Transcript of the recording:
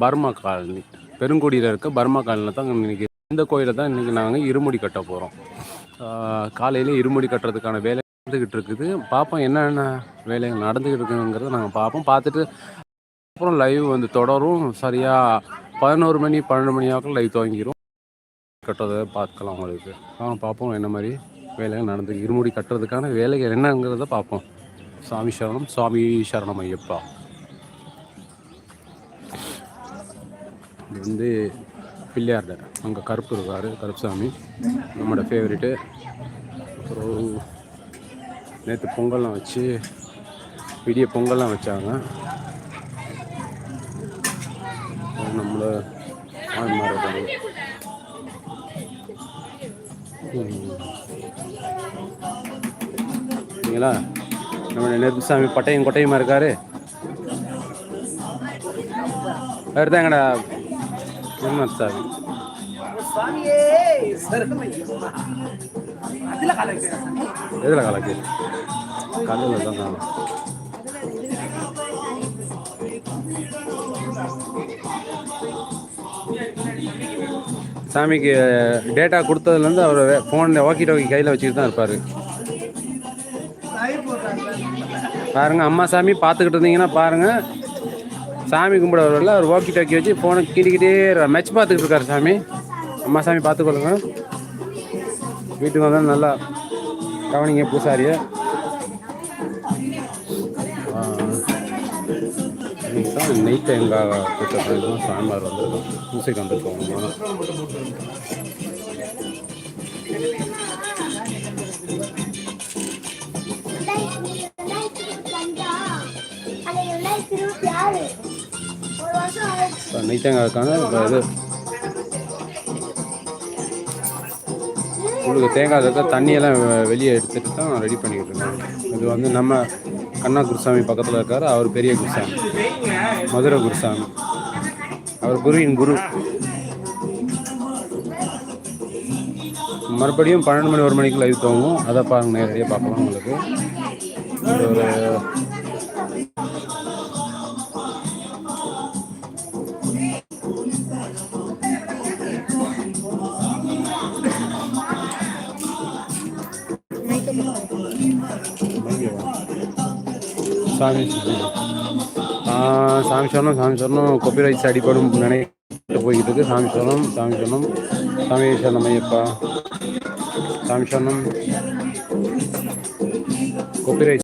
Burma colony பெருங்குடியில் இருக்க Burma காலனியில் தான் இன்றைக்கி இந்த கோயிலில் தான் இன்றைக்கி நாங்கள் இருமுடி கட்ட போகிறோம் காலையில் இருமுடி கட்டுறதுக்கான வேலை நடந்துக்கிட்டு இருக்குது. பார்ப்போம் என்னென்ன வேலைகள் நடந்துக்கிட்டு இருக்குங்கிறத நாங்கள் பார்ப்போம் பார்த்துட்டு அப்புறம் லைவ் வந்து தொடரும். சரியாக பதினோரு மணி பன்னெண்டு மணி ஆகும் லைவ் துவங்கிடும் கட்டுறதை பார்க்கலாம் உங்களுக்கு. ஆ பார்ப்போம் என்ன மாதிரி வேலைகள் நடந்து இருமுடி கட்டுறதுக்கான வேலைகள் என்னங்கிறத பார்ப்போம் சாமி சரணம் சுவாமி சரணம் ஐயப்பா. இது வந்து பிள்ளையார்ட அங்கே கருப்பு இருக்கார் கருப்புசாமி. நம்மளோட ஃபேவரெட்டு அப்புறம் நேற்று பொங்கல்லாம் வச்சு விடிய பொங்கல்லாம் வச்சாங்க. நம்மள ஆண்மார் இருக்காங்க சரிங்களா நம்ம நெருப்புசாமி பட்டையும் கொட்டையுமா இருக்காரு? வேறு தான் எங்கடா குருநாத் சாமி. எதில் கலக்கு கல்லில் தான் காணும் சாமிக்கு டேட்டா கொடுத்ததுலேருந்து அவர் ஃபோனில் வாக்கி டாக்கி கையில் வச்சுக்கிட்டு தான் இருப்பார். பாருங்க அம்மா சாமி பார்த்துக்கிட்டு இருந்தீங்கன்னா பாருங்க சாமி கும்பிட வரல அவர் வாக்கி டாக்கி வச்சு ஃபோனை கிட்டிக்கிட்டே மேட்ச் பார்த்துக்கிட்டு இருக்காரு சாமி அம்மா சாமி பார்த்துக்கொள்ளுங்க வீட்டுக்கு வந்தால் நல்லா கவனிங்க பூசாரியை நெய் தேங்காய் கூட்டத்தில் தான் சாம்பார் வந்திருக்கோம் பூசைக்கு வந்திருக்கோம் ரெண்டாயிரத்தி இருபத்தி இப்போ இது. உங்களுக்கு தேங்காய் இருக்க தண்ணியெல்லாம் வெ- வெளியே எடுத்துகிட்டு தான் ரெடி பண்ணிக்கிட்டு இருக்காங்க இது வந்து நம்ம கண்ணா குருசாமி பக்கத்தில் இருக்கார். அவர் பெரிய குருசாமி. மதுரை குருசாமி. அவர் குருவின் குரு. மறுபடியும் பன்னெண்டு மணி ஒரு மணிக்கு லைவ் துவங்கும் அதை பாருங்க நேரடியாக பார்க்கலாம் உங்களுக்கு. ஒரு சாமி ஆ, சாமி சொன்னோம் சாமி சொன்னோம் கொப்பிரைட்ஸ் அடிப்படும் நினைக்கிட்டு போய்கிட்டு இருக்கு. சாமி சொன்னோம் சாமி சொன்னோம் சாமி சொன்னோம் ஐயப்பா. சாமி சொன்னோம் கொப்பிரைட்ஸ்